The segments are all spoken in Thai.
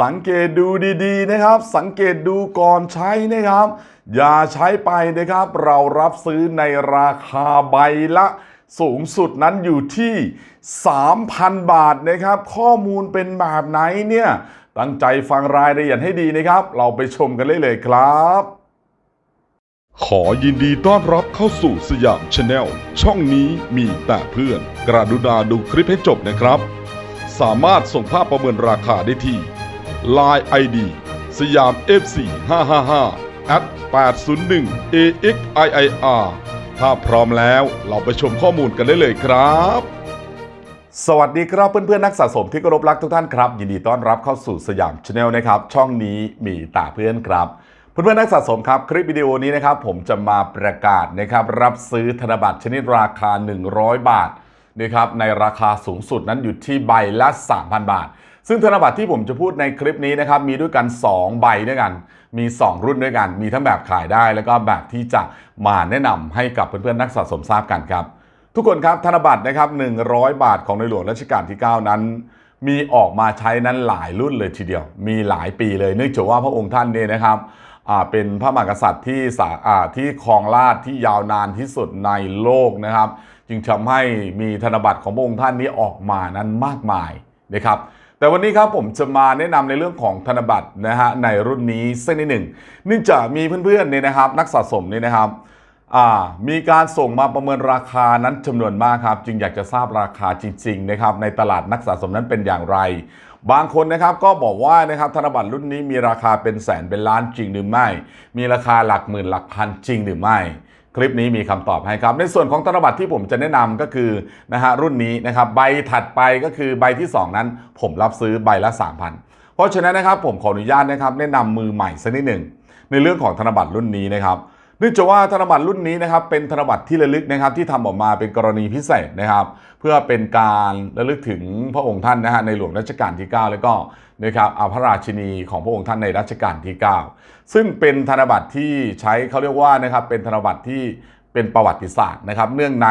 สังเกตดูดีๆนะครับ สังเกตดูก่อนใช้นะครับ อย่าใช้ไปนะครับ เรารับซื้อในราคาใบละสูงสุดนั้นอยู่ที่ 3,000 บาทนะครับ ข้อมูลเป็นแบบไหนเนี่ย ตั้งใจฟังรายละเอียดให้ดีนะครับ เราไปชมกันเลยเลยครับ ขอยินดีต้อนรับเข้าสู่สยามชาแนลช่องนี้มีแต่เพื่อน กระดุณาดูคลิปให้จบนะครับ สามารถส่งภาพประเมินราคาได้ที่ Line ID สยาม FC 555 at 801 AXIIR ถ้าพร้อมแล้วเราไปชมข้อมูลกันได้เลยครับ สวัสดีครับเพื่อนๆนักสะสมที่เคารพรักทุกท่านครับ ยินดีต้อนรับเข้าสู่สยามชาแนลนะครับ ช่องนี้มีต่เพื่อนครับเพื่อนๆนักสะสมครับ คลิปวิดีโอนี้นะครับ ผมจะมาประกาศนะครับ รับซื้อธนบัตรชนิดราคา 100 บาทนะครับในราคาสูงสุดนั้นอยู่ที่ใบละ 3,000 บาท ซึ่งธนบัตรที่ผมจะพูดในคลิปนี้นะครับมีด้วยกัน 2 ใบด้วยกัน มี 2 รุ่นด้วยกัน มีทั้งแบบขายได้ แล้วก็แบบที่จะมาแนะนำให้กับเพื่อนๆนักสะสมทราบกันครับ ทุกคนครับธนบัตรนะครับ100 บาทของในหลวงรัชกาลที่ 9 นั้น มีออกมาใช้นั้นหลายรุ่นเลยทีเดียว มีหลายปีเลยเนื่องจากว่าพระองค์ท่านเนี่ยนะครับเป็นพระมหากษัตริย์ที่สาที่ครองราชที่ยาวนานที่สุดในโลกนะครับ จึงทำให้มีธนบัตรของพระองค์ท่านนี้ออกมานั้นมากมายนะครับ แต่วันนี้ครับผมจะมาแนะนำในเรื่องของธนบัตรนะฮะในรุ่นนี้เสักนิดหนึ่งเนื่องจากมีเพื่อนๆเนี่ยนะครับ นักสะสมเนี่ยนะครับมีการส่งมาประเมินราคานั้นจำนวนมากครับ จึงอยากจะทราบราคาจริงๆนะครับในตลาดนักสะสมนั้นเป็นอย่างไร บางคนนะครับก็บอกว่านะครับธนบัตรรุ่นนี้มีราคาเป็นแสนเป็นล้านจริงหรือไม่ มีราคาหลักหมื่นหลักพันจริงหรือไม่ คลิปนี้มีคำตอบให้ครับ ในส่วนของธนบัตรที่ผมจะแนะนำก็คือนะฮะรุ่นนี้นะครับใบถัดไปก็คือใบที่ 2 นั้น ผมรับซื้อใบละ 3,000 เพราะฉะนั้นนะครับผมขออนุญาตนะครับแนะนำมือใหม่สักนิดหนึ่งในเรื่องของธนบัตรรุ่นนี้นะครับ เนื่องจากว่าธนบัตรรุ่นนี้นะครับเป็นธนบัตรที่ระลึกนะครับที่ทำออกมาเป็นกรณีพิเศษนะครับ เพื่อเป็นการระลึกถึงพระองค์ท่านนะฮะในหลวงรัชกาลที่ 9 แล้วก็นะครับอาพระราชินีของพระองค์ท่านในรัชกาลที่ 9 ซึ่งเป็นธนบัตรที่ใช้เขาเรียกว่านะครับเป็นธนบัตรที่เป็นประวัติศาสตร์นะครับ เนื่องใน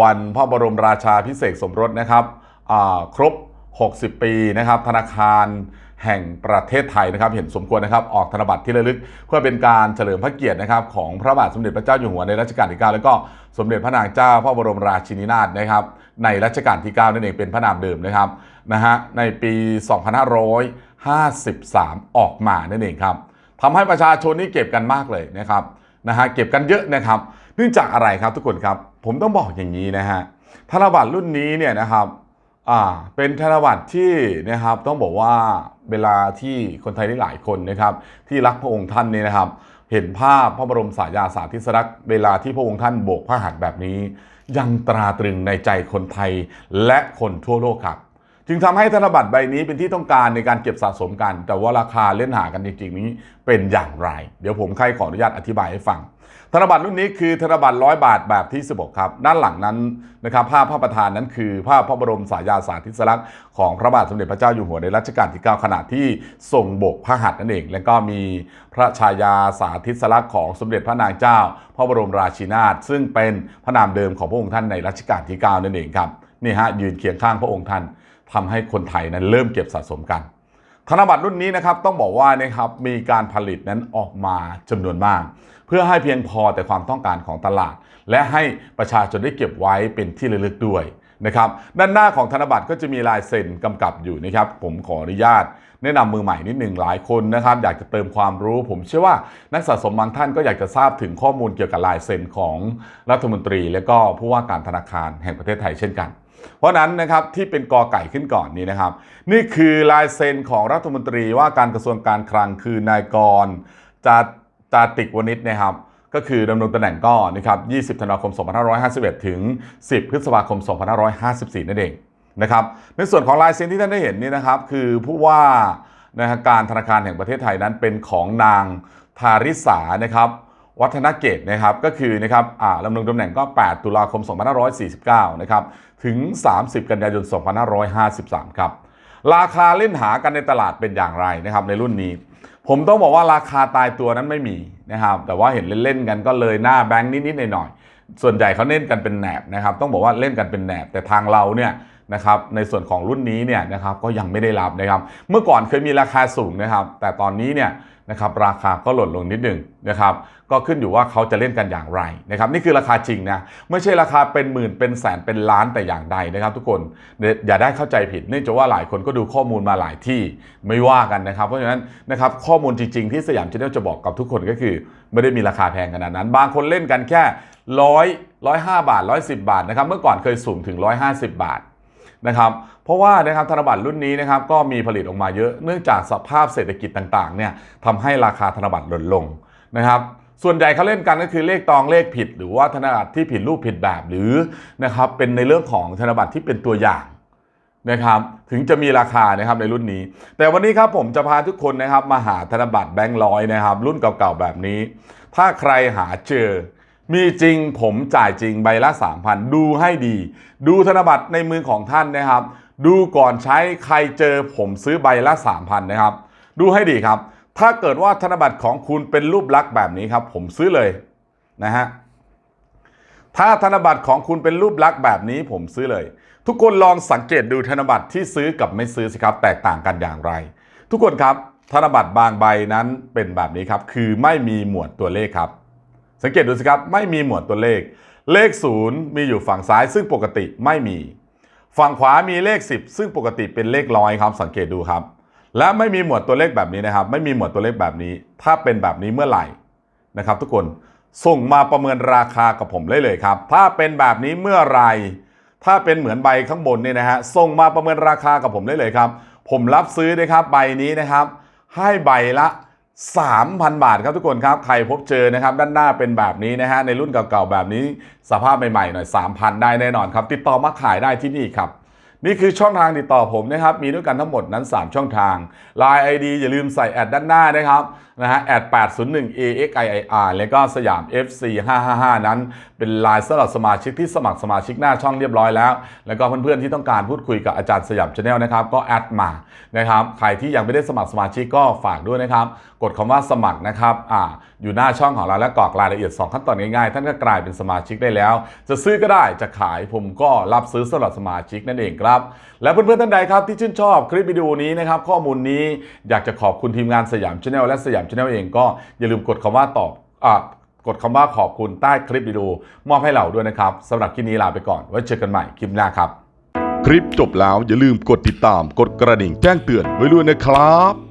วันพระบรมราชาพิเศษสมรสนะครับครบ 60 ปีนะครับ ธนาคาร แห่งประเทศไทยนะครับ เห็นสมควรนะครับ ออกธนบัตรที่ระลึก เพื่อเป็นการเฉลิมพระเกียรตินะครับของพระบาทสมเด็จพระเจ้าอยู่หัวในรัชกาลที่ 9 แล้วก็สมเด็จพระนางเจ้าพระบรมราชินีนาถนะครับ ในรัชกาลที่ 9 นั่นเองเป็นพระนามเดิมนะครับนะฮะในปี 2553 ออกมานั่นเองครับทำให้ประชาชนนี่เก็บกันมากเลยนะครับนะฮะเก็บกันเยอะนะครับ เนื่องจากอะไรครับทุกคนครับ ผมต้องบอกอย่างนี้นะฮะธนบัตรรุ่นนี้เนี่ยนะครับ อ่าเป็นธนบัตรที่นะครับต้องบอกว่าเวลาที่คนไทยได้หลายคนนะครับ ที่รักพระองค์ท่านเนี่ยนะครับ เห็นภาพพระบรมสายาสาธิสลักษณ์เวลาที่พระองค์ท่านโบกพระหัตถ์แบบนี้ ยังตราตรึงในใจคนไทยและคนทั่วโลกครับจึงทำให้ธนบัตรใบนี้เป็นที่ต้องการในการเก็บสะสมกัน แต่ว่าราคาเล่นหากันจริงๆนี้เป็นอย่างไร เดี๋ยวผมใครขออนุญาตอธิบายให้ฟัง ธนบัตรรุ่นนี้คือธนบัตรร้อยบาทแบบที่ 16 ครับ ด้านหลังนั้นนะครับภาพพระประธานนั้นคือภาพพระบรมสายาสาธิสลักษณ์ของพระบาทสมเด็จพระเจ้าอยู่หัวในรัชกาลที่ 9 ขณะที่ทรงโบกพระหัตถ์นั่นเอง แล้วก็มีพระชายาสาธิสลักษณ์ของสมเด็จพระนางเจ้า พระบรมราชินาถซึ่งเป็นพระนามเดิมของพระองค์ท่านในรัชกาลที่ 9 นั่นเองครับนี่ฮะยืนเคียงข้างพระองค์ท่านทำให้คนไทยนั้นเริ่มเก็บสะสมกัน ธนบัตรรุ่นนี้นะครับต้องบอกว่านะครับมีการผลิตนั้นออกมาจำนวนมาก เพื่อให้เพียงพอแต่ความต้องการของตลาด และให้ประชาชนได้เก็บไว้เป็นที่ระลึกด้วยนะครับด้านหน้าของธนบัตรก็จะมีลายเซ็นกำกับอยู่นะครับผมขออนุญาต แนะนำมือใหม่นิดหนึ่งหลายคนนะครับอยากจะเติมความรู้ ผมเชื่อว่านักสะสมบางท่านก็อยากจะทราบถึงข้อมูลเกี่ยวกับลายเซ็นของรัฐมนตรี และก็ผู้ว่าการธนาคารแห่งประเทศไทยเช่นกัน เพราะนั้นนะครับที่เป็นกอไก่ขึ้นก่อนนี้นะครับ นี่คือลายเซ็นของรัฐมนตรีว่าการกระทรวงการคลังคือนายกรจาจาติกวณิชนะครับก็คือดำรงตำแหน่งก็นะครับ20ธันวาคม 2551 ถึง 10 พฤษภาคม 2554 นั่นเองนะครับในส่วนของลายเซ็นที่ท่านได้เห็นนี่นะครับ คือผู้ว่านะฮะการธนาคารแห่งประเทศไทยนั้นเป็นของนางทาริสานะครับ วัฒนเกตนะครับก็คือนะครับอ่าดำรงตำแหน่งก็ 8 ตุลาคม 2549 นะครับถึง 30 กันยายน 2553 ครับ ราคาเล่นหากันในตลาดเป็นอย่างไรนะครับในรุ่นนี้ ผมต้องบอกว่าราคาตายตัวนั้นไม่มีนะครับแต่ว่าเห็นเล่นๆกันก็เลยหน้าแบงค์นิดๆหน่อยๆส่วนใหญ่เขาเล่นกันเป็นแหนบนะครับต้องบอกว่าเล่นกันเป็นแหนบแต่ทางเราเนี่ยนะครับในส่วนของรุ่นนี้เนี่ยนะครับก็ยังไม่ได้รับนะครับ เมื่อก่อนเคยมีราคาสูงนะครับ แต่ตอนนี้เนี่ย นะครับราคาก็ลดลงนิดหนึ่งนะครับก็ขึ้นอยู่ว่าเขาจะเล่นกันอย่างไรนะครับนี่คือราคาจริงนะไม่ใช่ราคาเป็นหมื่นเป็นแสนเป็นล้านแต่อย่างใดนะครับ ทุกคนอย่าได้เข้าใจผิดเนื่องจากว่าหลายคนก็ดูข้อมูลมาหลายที่ไม่ว่ากันนะครับ เพราะฉะนั้นนะครับข้อมูลจริงๆที่สยามชาแนลจะบอกกับทุกคนก็คือ ไม่ได้มีราคาแพงขนาดนั้น บางคนเล่นกันแค่ร้อยร้อยห้าบาทร้อยสิบาทนะครับเมื่อก่อนเคยสูงถึงร้อยห้าสิบบาท นะครับเพราะว่านะครับธนบัตรรุ่นนี้นะครับก็มีผลิตออกมาเยอะเนื่องจากสภาพเศรษฐกิจต่างๆเนี่ยทำให้ราคาธนบัตรลดลงนะครับส่วนใหญ่เขาเล่นกันก็คือเลขตองเลขผิด หรือว่าธนบัตรที่ผิดรูปผิดแบบหรือนะครับเป็นในเรื่องของธนบัตรที่เป็นตัวอย่างนะครับถึงจะมีราคานะครับในรุ่นนี้ แต่วันนี้ครับผมจะพาทุกคนนะครับมาหาธนบัตรแบงค์ร้อยนะครับรุ่นเก่าๆแบบนี้ ถ้าใครหาเจอ มีจริงผมจ่ายจริงใบละ 3,000 ดูให้ดี ดูธนบัตรในมือของท่านนะครับ ดูก่อนใช้ใครเจอผมซื้อใบละ 3,000 นะครับ ดูให้ดีครับ ถ้าเกิดว่าธนบัตรของคุณเป็นรูปลักษณ์แบบนี้ครับ ผมซื้อเลยนะฮะถ้าธนบัตรของคุณเป็นรูปลักษณ์แบบนี้ผมซื้อเลย ทุกคนลองสังเกตดูธนบัตรที่ซื้อกับไม่ซื้อสิครับ แตกต่างกันอย่างไร ทุกคนครับธนบัตรบางใบนั้นเป็นแบบนี้ครับ คือไม่มีหมวดตัวเลขครับ สังเกตดูสิครับ ไม่มีหมวดตัวเลข เลข 0 มีอยู่ฝั่งซ้ายซึ่งปกติไม่มี ฝั่งขวามีเลข 10 ซึ่งปกติเป็นเลขร้อยครับ สังเกตดูครับ และไม่มีหมวดตัวเลขแบบนี้นะครับ ไม่มีหมวดตัวเลขแบบนี้ ถ้าเป็นแบบนี้เมื่อไหร่นะครับ ทุกคนส่งมาประเมินราคากับผมเลยเลยครับ ถ้าเป็นแบบนี้เมื่อไหรถ้าเป็นเหมือนใบข้างบนเนี่ยนะฮะส่งมาประเมินราคากับผมได้เลยครับ ผมรับซื้อนะครับใบนี้นะครับ ให้ใบละ 3,000 บาทครับทุกคนครับ ใครพบเจอนะครับ ด้านหน้าเป็นแบบนี้นะฮะ ในรุ่นเก่าๆ แบบนี้สภาพใหม่ๆ หน่อย 3,000 ได้แน่นอนครับ ติดต่อมาขายได้ที่นี่ครับ นี่คือช่องทางติดต่อผมนะครับ มีด้วยกันทั้งหมดนั้น 3 ช่องทาง Line ID อย่าลืมใส่แอดด้านหน้านะครับนะฮะแอด801 AXIIR แล้วก็สยาม FC 555 นั้น เป็นไลน์สำหรับสมาชิกที่สมัครสมาชิกหน้าช่องเรียบร้อยแล้ว แล้วก็เพื่อนๆที่ต้องการพูดคุยกับอาจารย์สยามชาแนลนะครับ ก็แอดมานะครับ ใครที่ยังไม่ได้สมัครสมาชิกก็ฝากด้วยนะครับกดคำว่าสมัครนะครับอ่าอยู่หน้าช่องของเราและกรอกรายละเอียด 2 ขั้นตอนง่ายๆ ท่านก็กลายเป็นสมาชิกได้แล้ว จะซื้อก็ได้จะขายผมก็รับซื้อสำหรับสมาชิกนั่นเองครับ และเพื่อนๆท่านใดครับที่ชื่นชอบคลิปวิดีโอนี้นะครับข้อมูลนี้อยากจะขอบคุณทีมงานสยามชาแนลและสยามชาแนลเองก็อย่าลืมกดคำว่าตอบอ่ากดคำว่าขอบคุณใต้คลิปวิดีโอมอบให้เราด้วยนะครับสำหรับคลิปนี้ลาไปก่อนไว้เจอกันใหม่คลิปหน้าครับ คลิปจบแล้วอย่าลืมกดติดตาม กดกระดิ่งแจ้งเตือนไว้ด้วยนะครับ